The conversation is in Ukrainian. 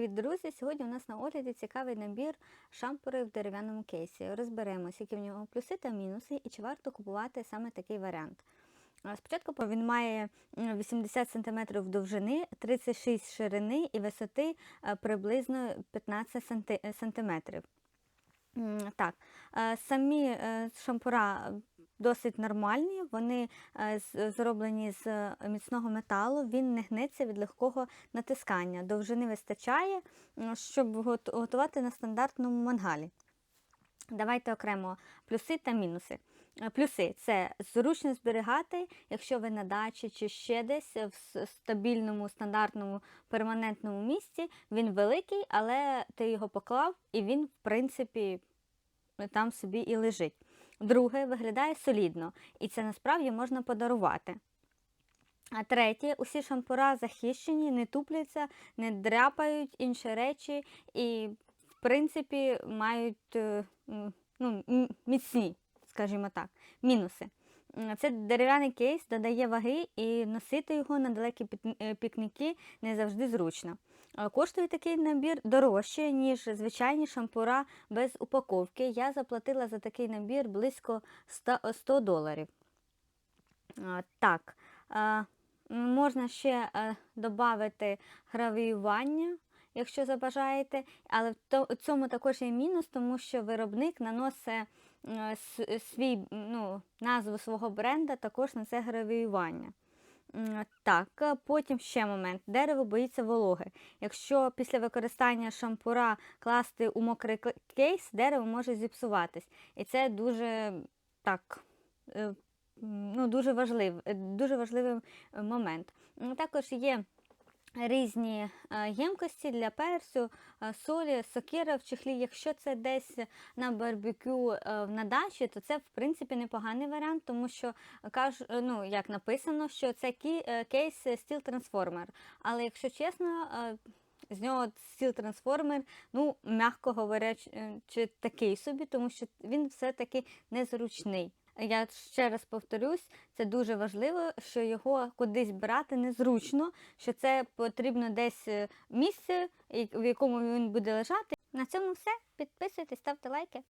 Привіт, друзі! Сьогодні у нас на огляді цікавий набір шампурів в дерев'яному кейсі. Розберемося, які в нього плюси та мінуси, і чи варто купувати саме такий варіант. Спочатку він має 80 см довжини, 36 ширини і висоти приблизно 15 см. Так, самі е, шампура досить нормальні, вони е, зроблені з міцного металу, він не гнеться від легкого натискання. Довжини вистачає, щоб готувати на стандартному мангалі. Давайте окремо плюси та мінуси. Е, Плюси це зручно зберігати, якщо ви на дачі чи ще десь в стабільному, стандартному, перманентному місці. Він великий, але ти його поклав, і він, в принципі, там собі і лежить. Друге, виглядає солідно, і це насправді можна подарувати. А третє, усі шампура захищені, не тупляться, не дряпають інші речі і, в принципі, мають е, ну, міцні, скажімо так, мінуси. Це дерев'яний кейс додає ваги і носити його на далекі е, пікніки не завжди зручно. Е, Коштує такий набір дорожче, ніж звичайні шампура без упаковки. Я заплатила за такий набір близько 100 100 доларів. Так, можна ще додати гравіювання, якщо забажаєте, але в цьому також є мінус, тому що виробник наносить е, свій, м, назву свого бренда також на це гравіювання. Так, потім ще момент. Дерево боїться вологи. Якщо після використання шампура класти у мокрий кейс, дерево може зіпсуватись. І це дуже так. е, Ну, дуже, важлив, е, дуже важливий е, момент. Також є різні е, ємкості для перцю, е, солі, сокира в чехлі. Якщо це десь на барбекю е, на дачі, то це в принципі непоганий варіант, тому що кажу, ну, як написано, що це кейс Steel Transformer. Але якщо чесно, з нього Steel Transformer, ну, м'яко говорячи, чи такий собі, тому що він все-таки незручний. Я ще раз повторюсь, це дуже важливо, що його кудись брати незручно, що це потрібно десь е, місце, в якому він буде лежати. На цьому все. Підписуйтесь, ставте лайки.